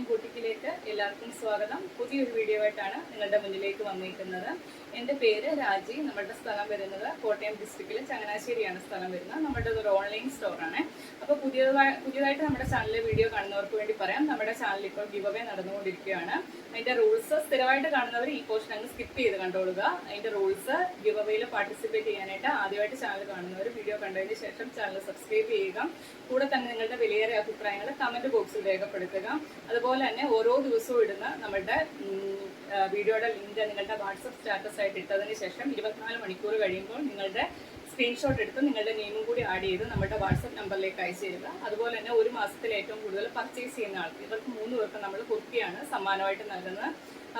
Fashion ബുട്ടിക്കിലേക്ക് എല്ലാവർക്കും സ്വാഗതം. പുതിയൊരു വീഡിയോ ആയിട്ടാണ് നിങ്ങളുടെ മുന്നിലേക്ക് വന്നിരിക്കുന്നത്. എന്റെ പേര് രാജി. നമ്മുടെ സ്ഥലം വരുന്നത് കോട്ടയം ഡിസ്ട്രിക്റ്റിൽ ചങ്ങനാശ്ശേരിയാണ് സ്ഥലം വരുന്നത്. നമ്മുടെ ഒരു ഓൺലൈൻ സ്റ്റോറാണ് അപ്പോൾ പുതിയതായി പുതിയതായിട്ട് നമ്മുടെ ചാനലിലെ വീഡിയോ കാണുന്നവർക്ക് വേണ്ടി പറയാം. നമ്മുടെ ചാനൽ ഇപ്പോൾ ഗിവ് അവേ നടന്നുകൊണ്ടിരിക്കുകയാണ്. അതിന്റെ റൂൾസ് സ്ഥിരമായിട്ട് കാണുന്നവർ ഈ പോർഷൻ അങ്ങ് സ്കിപ്പ് ചെയ്ത് കണ്ടോളുക. അതിന്റെ റൂൾസ് ഗിവ് അവയിൽ പാർട്ടിസിപ്പേറ്റ് ചെയ്യാനായിട്ട് ആദ്യമായിട്ട് ചാനൽ കാണുന്നവർ വീഡിയോ കണ്ടതിന് ശേഷം ചാനൽ സബ്സ്ക്രൈബ് ചെയ്യുക. കൂടെ തന്നെ നിങ്ങളുടെ വിലയേറിയ അഭിപ്രായങ്ങൾ കമന്റ് ബോക്സിൽ രേഖപ്പെടുത്തുക. അതുപോലെ തന്നെ ഓരോ ദിവസവും ഇടുന്ന നമ്മുടെ വീഡിയോയുടെ ലിങ്ക് നിങ്ങളുടെ വാട്സപ്പ് സ്റ്റാറ്റസ് ആയിട്ട് ഇട്ടതിന് ശേഷം ഇരുപത്തിനാല് മണിക്കൂർ കഴിയുമ്പോൾ നിങ്ങളുടെ സ്ക്രീൻഷോട്ട് എടുത്ത് നിങ്ങളുടെ നെയിമും കൂടി ആഡ് ചെയ്ത് നമ്മുടെ വാട്സപ്പ് നമ്പറിലേക്ക് അയച്ചു തരിക. അതുപോലെ തന്നെ ഒരു മാസത്തിൽ ഏറ്റവും കൂടുതൽ പർച്ചേസ് ചെയ്യുന്ന ആൾക്ക് ഇവർക്ക് മൂന്ന് പേർക്ക് നമ്മൾ കുർത്തിയാണ് സമ്മാനമായിട്ട് നൽകുന്നത്.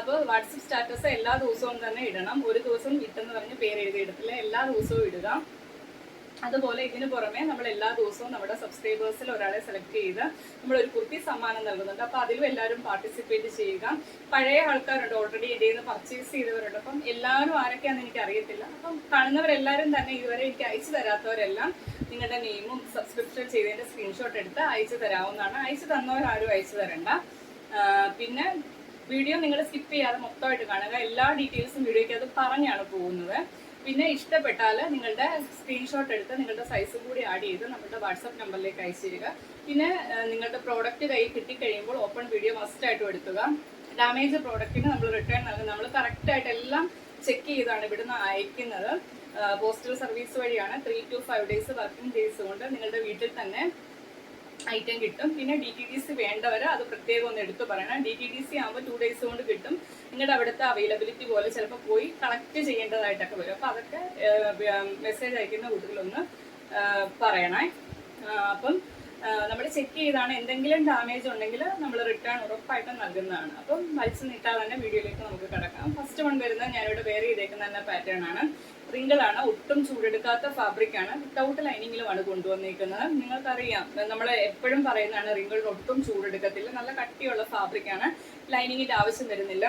അപ്പോൾ വാട്സപ്പ് സ്റ്റാറ്റസ് എല്ലാ ദിവസവും തന്നെ ഇടണം. ഒരു ദിവസം ഇട്ടെന്ന് പറഞ്ഞ് പേര് എഴുതി ഇടത്തില്ല എല്ലാ ദിവസവും ഇടുക. അതുപോലെ ഇതിന് പുറമെ നമ്മൾ എല്ലാ ദിവസവും നമ്മുടെ സബ്സ്ക്രൈബേഴ്സിൽ ഒരാളെ സെലക്ട് ചെയ്ത് നമ്മൾ ഒരു കുർത്തി സമ്മാനം നൽകുന്നുണ്ട്. അപ്പൊ അതിലും എല്ലാവരും പാർട്ടിസിപ്പേറ്റ് ചെയ്യുക. പഴയ ആൾക്കാരുണ്ട് ഓൾറെഡി എന്റെ നിന്ന് പർച്ചേസ് ചെയ്തവരുണ്ട്. അപ്പം എല്ലാവരും ആരൊക്കെയാണെന്ന് എനിക്ക് അറിയത്തില്ല അപ്പം കാണുന്നവരെല്ലാവരും തന്നെ ഇതുവരെ എനിക്ക് അയച്ചു തരാത്തവരെല്ലാം നിങ്ങളുടെ നെയിമും സബ്സ്ക്രിപ്ഷൻ ചെയ്തതിന്റെ സ്ക്രീൻഷോട്ട് എടുത്ത് അയച്ചു തരാവുന്നതാണ്. അയച്ചു തന്നവരാരും അയച്ചു തരണ്ട. പിന്നെ വീഡിയോ നിങ്ങൾ സ്കിപ്പ് ചെയ്യാതെ മൊത്തമായിട്ട് കാണുക. എല്ലാ ഡീറ്റെയിൽസും വീഡിയോയ്ക്ക് അത് പറഞ്ഞാണ് പോകുന്നത്. പിന്നെ ഇഷ്ടപ്പെട്ടാൽ നിങ്ങളുടെ സ്ക്രീൻഷോട്ട് എടുത്ത് നിങ്ങളുടെ സൈസ് കൂടി ആഡ് ചെയ്ത് നമ്മുടെ വാട്സപ്പ് നമ്പറിലേക്ക് അയച്ചു തരിക പിന്നെ നിങ്ങളുടെ പ്രോഡക്റ്റ് കയ്യിൽ കിട്ടിക്കഴിയുമ്പോൾ ഓപ്പൺ വീഡിയോ മസ്റ്റായിട്ടും എടുക്കുക ഡാമേജ് പ്രോഡക്റ്റിന് നമ്മൾ റിട്ടേൺ നൽകുന്നത് നമ്മൾ കറക്റ്റായിട്ട് എല്ലാം ചെക്ക് ചെയ്താണ് ഇവിടുന്ന് അയക്കുന്നത്. പോസ്റ്റൽ സർവീസ് വഴിയാണ് three to five days working days കൊണ്ട് നിങ്ങളുടെ വീട്ടിൽ തന്നെ ഐറ്റം കിട്ടും. പിന്നെ ഡി ടി ഡി സി വേണ്ടവർ അത് പ്രത്യേകം ഒന്ന് എടുത്തു പറയണം. ഡി ടി ഡി സി ആകുമ്പോൾ ടു ഡേയ്സ് കൊണ്ട് കിട്ടും. നിങ്ങളുടെ അവിടുത്തെ അവൈലബിലിറ്റി പോലെ ചിലപ്പോൾ പോയി കളക്ട് ചെയ്യേണ്ടതായിട്ടൊക്കെ വരും. അപ്പോൾ അതൊക്കെ മെസ്സേജ് അയക്കുന്ന കുട്ടികളൊന്ന് പറയണേ. അപ്പം നമ്മൾ ചെക്ക് ചെയ്താണ് എന്തെങ്കിലും ഡാമേജ് ഉണ്ടെങ്കിൽ നമ്മൾ റിട്ടേൺ ഉറപ്പായിട്ടും നൽകുന്നതാണ്. അപ്പം വലിച്ചു നീട്ടാതെ തന്നെ വീഡിയോയിലേക്ക് നമുക്ക് കിടക്കാം. ഫസ്റ്റ് വൺ വരുന്നത് ഞാനിവിടെ വേറെ ചെയ്തേക്കുന്ന തന്നെ പാറ്റേൺ ആണ്. റിങ്കിളാണ് ഒട്ടും ചൂടെടുക്കാത്ത ഫാബ്രിക് ആണ്. വിത്തൗട്ട് ലൈനിങ്ങിലുമാണ് കൊണ്ടുവന്നിരിക്കുന്നത് നിങ്ങൾക്കറിയാം നമ്മൾ എപ്പോഴും പറയുന്നതാണ് റിങ്കിളിന് ഒട്ടും ചൂടെടുക്കത്തില്ല. നല്ല കട്ടിയുള്ള ഫാബ്രിക് ആണ്. ലൈനിങ്ങിന്റെ ആവശ്യം വരുന്നില്ല.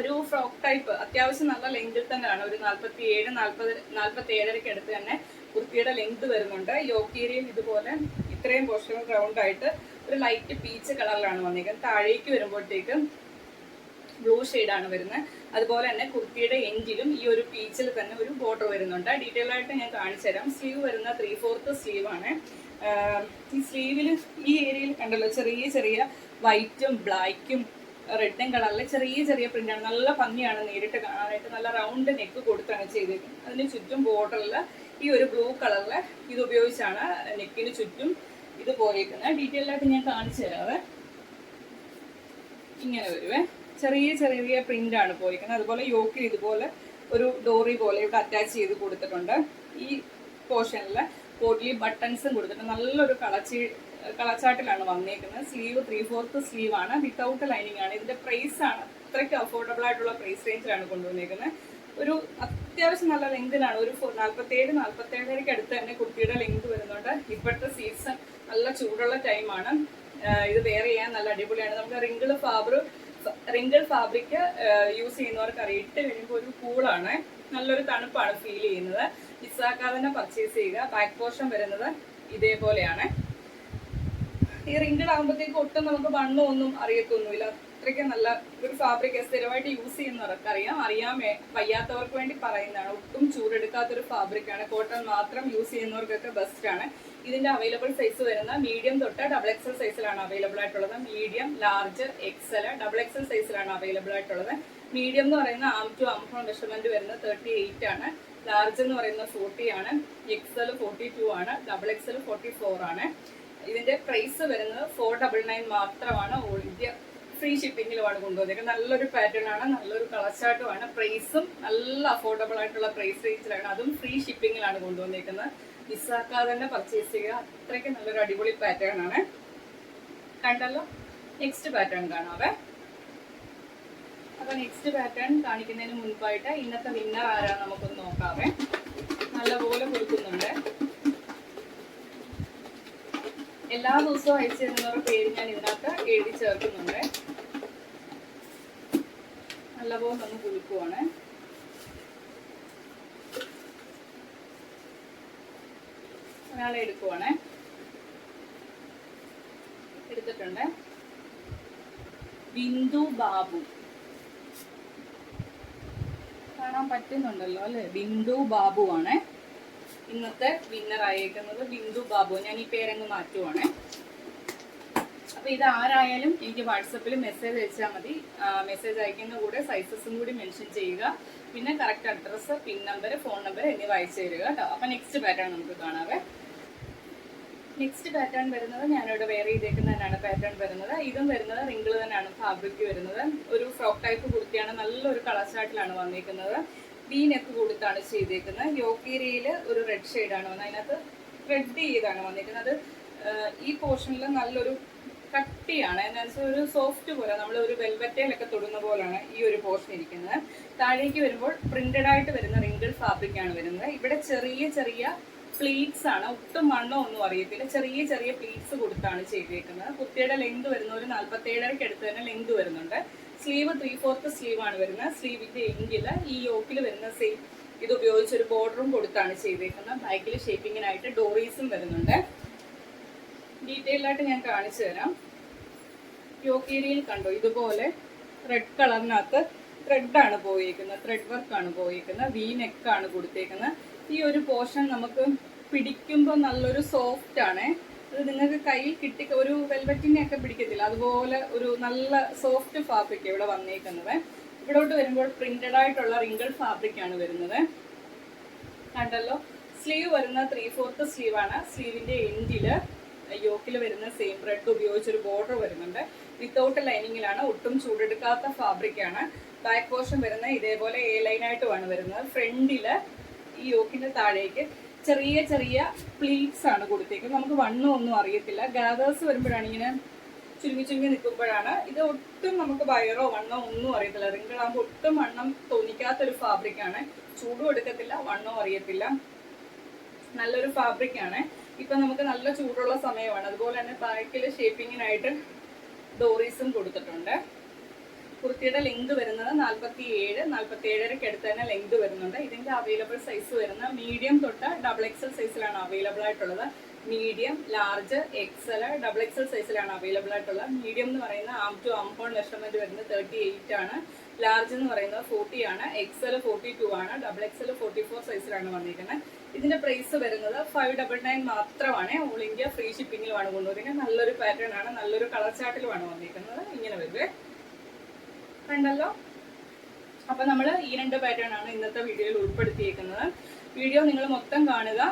ഒരു ഫ്രോക്ക് ടൈപ്പ് അത്യാവശ്യം നല്ല ലെങ്തിൽ തന്നെയാണ്. ഒരു നാൽപ്പത്തി ഏഴ് നാൽപ്പത് നാൽപ്പത്തി ഏഴരയ്ക്ക് അടുത്ത് തന്നെ കുർത്തിയുടെ ലെങ്ത് വരുന്നുണ്ട്. യോക്കേരിയും ഇതുപോലെ ഇത്രയും പോർഷൻ റൗണ്ട് ആയിട്ട് ഒരു ലൈറ്റ് പീച്ച് കളറിലാണ് വന്നിരിക്കുന്നത് താഴേക്ക് വരുമ്പോഴത്തേക്കും ബ്ലൂ ആണ് വരുന്നത്. അതുപോലെ തന്നെ കുർത്തിയുടെ എൻഡിലും ഈ ഒരു പീച്ചിൽ തന്നെ ഒരു ബോർഡർ വരുന്നുണ്ട്. ഡീറ്റെയിൽ ആയിട്ട് ഞാൻ കാണിച്ചു തരാം. സ്ലീവ് വരുന്ന ത്രീ ഫോർത്ത് സ്ലീവ് ആണ് ഈ സ്ലീവിൽ ഈ ഏരിയയിൽ കണ്ടല്ലോ ചെറിയ ചെറിയ വൈറ്റും ബ്ലാക്കും റെഡും കളറിലെ ചെറിയ ചെറിയ പ്രിന്റാണ് നല്ല ഭംഗിയാണ് നേരിട്ട് കാണാനായിട്ട്. നല്ല റൗണ്ട് നെക്ക് കൊടുത്താണ് ചെയ്തിരിക്കുന്നത് അതിന് ചുറ്റും ബോർഡറിൽ ഈ ഒരു ബ്ലൂ കളറിൽ ഇത് ഉപയോഗിച്ചാണ് നെക്കിന് ചുറ്റും ഇത് പോയേക്കുന്നത് ഡീറ്റെയിൽ ആയിട്ട് ഞാൻ കാണിച്ചു തരാവേ. ഇങ്ങനെ വരുവേ. ചെറിയ ചെറിയ പ്രിന്റ് ആണ് പോയിരിക്കുന്നത് അതുപോലെ യോക്കിൽ ഇതുപോലെ ഒരു ഡോറി പോലെ ഇവിടെ അറ്റാച്ച് ചെയ്ത് കൊടുത്തിട്ടുണ്ട്. ഈ പോർഷനിൽ കോട്ടിലി ബട്ടൺസും കൊടുത്തിട്ടുണ്ട്. നല്ലൊരു കളച്ചി കളച്ചാട്ടിലാണ് വന്നേക്കുന്നത്. സ്ലീവ് ത്രീ ഫോർത്ത് സ്ലീവ് ആണ്. വിത്തൗട്ട് ലൈനിങ് ആണ്. ഇതിന്റെ പ്രൈസ് ആണ്. അത്രയ്ക്ക് അഫോർഡബിൾ ആയിട്ടുള്ള പ്രൈസ് റേഞ്ചിലാണ് കൊണ്ടുവന്നേക്കുന്നത്. ഒരു അത്യാവശ്യം നല്ല ലെങ്തിലാണ് ഒരു നാൽപ്പത്തേഴ് നാൽപ്പത്തേഴരയ്ക്ക് അടുത്ത് തന്നെ കുർത്തിയുടെ ലെങ്ത് വരുന്നുണ്ട്. ഇപ്പോഴത്തെ സീസൺ നല്ല ചൂടുള്ള ടൈമാണ് ഇത് വെയർ ചെയ്യാൻ നല്ല അടിപൊളിയാണ്. നമുക്ക് wrinkle fabric wrinkle fabric use ചെയ്യുന്നവർക്ക് അറിയാം ഇട്ട് കഴിയുമ്പോൾ ഒരു കൂളാണ് നല്ലൊരു തണുപ്പാണ് ഫീൽ ചെയ്യുന്നത്. മിസ്സാക്കാതെ തന്നെ പർച്ചേസ് ചെയ്യുക. ബാക്ക് പോർഷൻ വരുന്നത് ഇതേപോലെയാണ്. ഈ റിങ്കിൾ ആകുമ്പോഴത്തേക്ക് ഒട്ടും നമുക്ക് വണ്ണം ഒന്നും അറിയത്തൊന്നുമില്ല. അത്രയ്ക്ക് നല്ല ഒരു ഫാബ്രിക് സ്ഥിരമായിട്ട് യൂസ് ചെയ്യുന്നവർക്ക് അറിയാം. അറിയാമേ വയ്യാത്തവർക്ക് വേണ്ടി പറയുന്നതാണ്. ഒട്ടും ചൂടെടുക്കാത്തൊരു ഫാബ്രിക് ആണ്. കോട്ടൺ മാത്രം യൂസ് ചെയ്യുന്നവർക്കൊക്കെ ബെസ്റ്റ് ആണ്. ഇതിന്റെ അവൈലബിൾ സൈസ് വരുന്ന മീഡിയം തൊട്ട് ഡബിൾ എക്സൽ സൈസിലാണ് അവൈലബിൾ ആയിട്ടുള്ളത്. Medium large XL double XL സൈസിലാണ് അവൈലബിൾ ആയിട്ടുള്ളത്. മീഡിയം എന്ന് പറയുന്ന ആം ടു ആംഫോൺ മെഷർമെന്റ് വരുന്നത് തേർട്ടി എയ്റ്റ് ആണ്. ലാർജ് എന്ന് പറയുന്നത് ഫോർട്ടി ആണ്. എക്സൽ ഫോർട്ടി ടു ആണ്. ഡബിൾ എക്സൽ ഫോർട്ടി ഫോർ ആണ്. ഇതിന്റെ പ്രൈസ് വരുന്നത് ഫോർ ഡബിൾ നയൻ മാത്രമാണ്. ഓൾ ഇന്ത്യ ഫ്രീ ഷിപ്പിങ്ങിലുമാണ് കൊണ്ടുവന്നിരിക്കുന്നത് നല്ലൊരു പാറ്റേൺ ആണ് നല്ലൊരു കളർ കളച്ചാട്ടുമാണ് പ്രൈസും നല്ല അഫോർഡബിൾ ആയിട്ടുള്ള പ്രൈസ് റേഞ്ചിലാണ് അതും ഫ്രീ ഷിപ്പിങ്ങിലാണ് കൊണ്ടുവന്നിരിക്കുന്നത് മിസ്സാക്കാതെ തന്നെ പർച്ചേസ് ചെയ്യുക. അത്രയ്ക്ക് നല്ലൊരു അടിപൊളി പാറ്റേൺ ആണ്. കണ്ടല്ലോ? നെക്സ്റ്റ് പാറ്റേൺ കാണാവേ. അപ്പൊ നെക്സ്റ്റ് പാറ്റേൺ കാണിക്കുന്നതിന് മുൻപായിട്ട് ഇന്നത്തെ വിന്നർ ആരാ നമുക്കൊന്ന് നോക്കാവേ. നല്ലപോലെ കൊടുക്കുന്നുണ്ട് എല്ലാ ദിവസവും അയച്ചു തരുന്നവരുടെ പേര് ഞാൻ ഇതിനകത്ത് എഴുതി ചേർക്കുന്നുണ്ട്. നല്ലപോലെ ഒന്ന് കുലുക്കുവാണ് ഒരാളെ എടുക്കുവാണ്. എടുത്തിട്ടുണ്ട്. ബിന്ദു ബാബു. കാണാൻ പറ്റുന്നുണ്ടല്ലോ അല്ലെ? ബിന്ദു ബാബു ആണ് ഇന്നത്തെ വിന്നർ ആയേക്കുന്നത് ബിന്ദു ബാബു. ഞാൻ ഈ പേരങ്ങ് മാറ്റുവാണേ. അപ്പൊ ഇത് ആരായാലും എനിക്ക് വാട്സപ്പിൽ മെസ്സേജ് അയച്ചാൽ മതി. മെസ്സേജ് അയക്കുന്ന കൂടെ സൈസസും കൂടി മെൻഷൻ ചെയ്യുക. പിന്നെ correct address pin number phone number എന്നിവ അയച്ചു തരിക കേട്ടോ. അപ്പൊ നെക്സ്റ്റ് പാറ്റേൺ നമുക്ക് കാണാവേ. നെക്സ്റ്റ് പാറ്റേൺ വരുന്നത് ഞാനിവിടെ വേറെ ചെയ്തേക്കുന്നതിനാണ് പാറ്റേൺ വരുന്നത്. ഇതും വരുന്നത് റിങ്കിൾ തന്നെയാണ് ഫാബ്രിക് വരുന്നത്. ഒരു ഫ്രോക്ക് ടൈപ്പ് കുർത്തിയാണ്. നല്ലൊരു കളർ ചാർട്ടിലാണ് വന്നിരിക്കുന്നത് വി നെക്ക് കൊടുത്താണ് ചെയ്തേക്കുന്നത്. യോക്കേരിയയിൽ ഒരു റെഡ് ഷെയ്ഡാണ് വന്നത്. അതിനകത്ത് റെഡ് ചെയ്താണ് വന്നിരിക്കുന്നത്. ഈ പോർഷനിൽ നല്ലൊരു കട്ടിയാണ്. എന്നുവെച്ചാൽ ഒരു സോഫ്റ്റ് പോലെ നമ്മൾ ഒരു വെൽവറ്റയിലൊക്കെ തൊടുന്ന പോലെയാണ് ഈ ഒരു പോർഷൻ ഇരിക്കുന്നത്. താഴേക്ക് വരുമ്പോൾ പ്രിന്റഡ് ആയിട്ട് വരുന്ന റിങ്കിൾ ഫാബ്രിക് ആണ് വരുന്നത്. ഇവിടെ ചെറിയ ചെറിയ പ്ലീറ്റ്സ് ആണ്. ഒട്ടും മണ്ണോ ഒന്നും അറിയത്തില്ല. ചെറിയ ചെറിയ പ്ലീറ്റ്സ് കൊടുത്താണ് ചെയ്തേക്കുന്നത്. കുത്തിയുടെ ലെങ്ത് വരുന്ന ഒരു നാൽപ്പത്തി ഏഴരയ്ക്ക് അടുത്ത് തന്നെ ലെങ്ത് വരുന്നുണ്ട്. സ്ലീവ് ത്രീ ഫോർത്ത് സ്ലീവ് ആണ് വരുന്നത്. സ്ലീവിന്റെ എങ്കിൽ ഈ യോക്കിൽ വരുന്ന സെയിം ഇത് ഉപയോഗിച്ച് ഒരു ബോർഡറും കൊടുത്താണ് ചെയ്തേക്കുന്നത്. ബാക്കിൽ ഷേപ്പിങ്ങിനായിട്ട് ഡോറീസും വരുന്നുണ്ട്. ഡീറ്റെയിൽ ആയിട്ട് ഞാൻ കാണിച്ചു തരാം. യോക്കേരിയിൽ കണ്ടോ? ഇതുപോലെ റെഡ് കളറിനകത്ത് ത്രെഡ് ആണ് പോയിരിക്കുന്നത് ത്രെഡ് വർക്ക് ആണ് പോയിരിക്കുന്നത് വി നെക്ക് ആണ് കൊടുത്തേക്കുന്നത്. ഈ ഒരു പോർഷൻ നമുക്ക് പിടിക്കുമ്പോൾ നല്ലൊരു സോഫ്റ്റ് ആണ്. അത് നിങ്ങൾക്ക് കയ്യിൽ കിട്ടി ഒരു വെൽവെറ്റിനെ ഒക്കെ പിടിക്കത്തില്ല. അതുപോലെ ഒരു നല്ല സോഫ്റ്റ് ഫാബ്രിക് ഇവിടെ വന്നേക്കുന്നത്. ഇവിടോട്ട് വരുമ്പോൾ പ്രിന്റഡ് ആയിട്ടുള്ള റിങ്കിൾ ഫാബ്രിക് ആണ് വരുന്നത്. കണ്ടല്ലോ? സ്ലീവ് വരുന്ന ത്രീ ഫോർത്ത് സ്ലീവ് ആണ്. സ്ലീവിന്റെ എൻഡിൽ യോക്കിൽ വരുന്ന സെയിം ബ്രെഡ് ഉപയോഗിച്ച് ഒരു ബോർഡർ വരുന്നുണ്ട് വിത്തൗട്ട് ലൈനിങ്ങിലാണ് ഒട്ടും ചൂടെടുക്കാത്ത ഫാബ്രിക് ആണ്. ബാക്ക് പോർഷൻ വരുന്ന ഇതേപോലെ എ ലൈനായിട്ടുമാണ് വരുന്നത്. ഫ്രണ്ടിൽ ഈ യോക്കിന്റെ താഴേക്ക് ചെറിയ ചെറിയ പ്ലീറ്റ്സ് ആണ് കൊടുത്തേക്കുന്നത്. നമുക്ക് വണ്ണം ഒന്നും അറിയത്തില്ല. ഗാദേഴ്സ് വരുമ്പോഴാണ് ഇങ്ങനെ ചുരുങ്ങി ചുരുങ്ങി നിൽക്കുമ്പോഴാണ് ഇത് ഒട്ടും നമുക്ക് വയറോ വണ്ണോ ഒന്നും അറിയത്തില്ല. റിങ്കിൾ ആകുമ്പോൾ ഒട്ടും വണ്ണം തോന്നിക്കാത്തൊരു ഫാബ്രിക് ആണ്. ചൂടും എടുക്കത്തില്ല വണ്ണോ അറിയത്തില്ല. നല്ലൊരു ഫാബ്രിക് ആണ്. ഇപ്പൊ നമുക്ക് നല്ല ചൂടുള്ള സമയമാണ്. അതുപോലെ തന്നെ ബാക്കിൽ ഷേപ്പിങ്ങിനായിട്ട് ഡോറീസും കൊടുത്തിട്ടുണ്ട്. കുർത്തിയുടെ ലെങ്ത് വരുന്നത് നാൽപ്പത്തി ഏഴ് നാൽപ്പത്തി ഏഴരയ്ക്ക് അടുത്ത് തന്നെ ലെങ്ത് വരുന്നുണ്ട്. ഇതിന്റെ അവൈലബിൾ സൈസ് വരുന്ന മീഡിയം തൊട്ട് ഡബിൾ എക്സൽ സൈസിലാണ് അവൈലബിൾ ആയിട്ടുള്ളത്. Medium large XL double XL സൈസിലാണ് അവൈലബിൾ ആയിട്ടുള്ളത്. മീഡിയം എന്ന് പറയുന്ന ആം ടു ആം പോൺ മെഷർമെന്റ് വരുന്നത് തേർട്ടി എയ്റ്റ് ആണ്. ലാർജ് എന്ന് പറയുന്നത് ഫോർട്ടി ആണ്. എക്സൽ ഫോർട്ടി ടു ആണ്. ഡബിൾ എക്സൽ ഫോർട്ടി ഫോർ സൈസിലാണ് വന്നിരിക്കുന്നത്. ഇതിന്റെ പ്രൈസ് വരുന്നത് ഫൈവ് ഡബിൾ നയൻ മാത്രമാണ്. ഓൾ ഇന്ത്യ ഫ്രീ ഷിപ്പിങ്ങിലുമാണ് കൊണ്ടുവരുന്നത്. നല്ലൊരു പാറ്റേൺ ആണ്. നല്ലൊരു കളർ ചാർട്ടിലുമാണ് വന്നിരിക്കുന്നത്. ഇങ്ങനെ വരുവേ. കണ്ടല്ലോ? അപ്പൊ നമ്മൾ ഈ രണ്ട് പാറ്റേൺ ആണ് ഇന്നത്തെ വീഡിയോയിൽ ഉൾപ്പെടുത്തിയിരിക്കുന്നത് വീഡിയോ നിങ്ങൾ മൊത്തം കാണുക.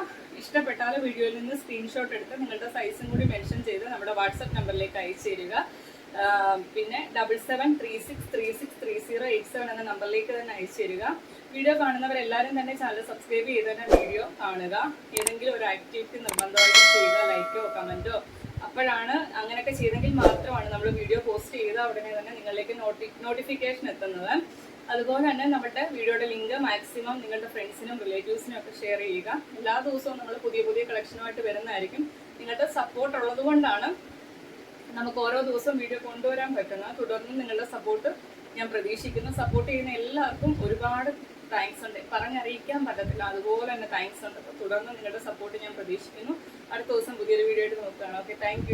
ഇഷ്ടപ്പെട്ടാൽ വീഡിയോയിൽ നിന്ന് സ്ക്രീൻഷോട്ട് എടുത്ത് നിങ്ങളുടെ സൈസും കൂടി മെൻഷൻ ചെയ്ത് നമ്മുടെ വാട്സപ്പ് നമ്പറിലേക്ക് അയച്ചു തരിക. പിന്നെ double seven three six three six three zero eight seven എന്ന നമ്പറിലേക്ക് തന്നെ അയച്ചു തരിക. വീഡിയോ കാണുന്നവരെല്ലാവരും തന്നെ ചാനൽ സബ്സ്ക്രൈബ് ചെയ്ത് തന്നെ വീഡിയോ കാണുക. ഏതെങ്കിലും ഒരു ആക്ടിവിറ്റി നിർബന്ധമായിട്ട് ചെയ്യുക. ലൈക്കോ കമന്റോ അപ്പോഴാണ് അങ്ങനെയൊക്കെ ചെയ്തെങ്കിൽ മാത്രമാണ് നമ്മൾ വീഡിയോ പോസ്റ്റ് ചെയ്ത ഉടനെ തന്നെ നിങ്ങളിലേക്ക് നോട്ടി നോട്ടിഫിക്കേഷൻ എത്തുന്നത്. അതുപോലെ തന്നെ നമ്മുടെ വീഡിയോയുടെ ലിങ്ക് മാക്സിമം നിങ്ങളുടെ ഫ്രണ്ട്സിനും റിലേറ്റീവ്സിനും ഒക്കെ ഷെയർ ചെയ്യുക. എല്ലാ ദിവസവും നമ്മൾ പുതിയ പുതിയ കളക്ഷനുമായിട്ട് വരുന്നതായിരിക്കും. നിങ്ങളുടെ സപ്പോർട്ട് ഉള്ളതുകൊണ്ടാണ് നമുക്ക് ഓരോ ദിവസവും വീഡിയോ കൊണ്ടുവരാൻ പറ്റുന്നത്. തുടർന്ന് നിങ്ങളുടെ സപ്പോർട്ട് ഞാൻ പ്രതീക്ഷിക്കുന്നു. സപ്പോർട്ട് ചെയ്യുന്ന എല്ലാവർക്കും ഒരുപാട് താങ്ക്സ് ഉണ്ട്. പറഞ്ഞറിയിക്കാൻ പറ്റത്തില്ല. അതുപോലെ തന്നെ താങ്ക്സ് ഉണ്ട്. തുടർന്നും നിങ്ങളുടെ സപ്പോർട്ട് ഞാൻ പ്രതീക്ഷിക്കുന്നു. അടുത്ത ദിവസം പുതിയൊരു വീഡിയോ ആയിട്ട് നോക്കുകയാണ്. Okay thank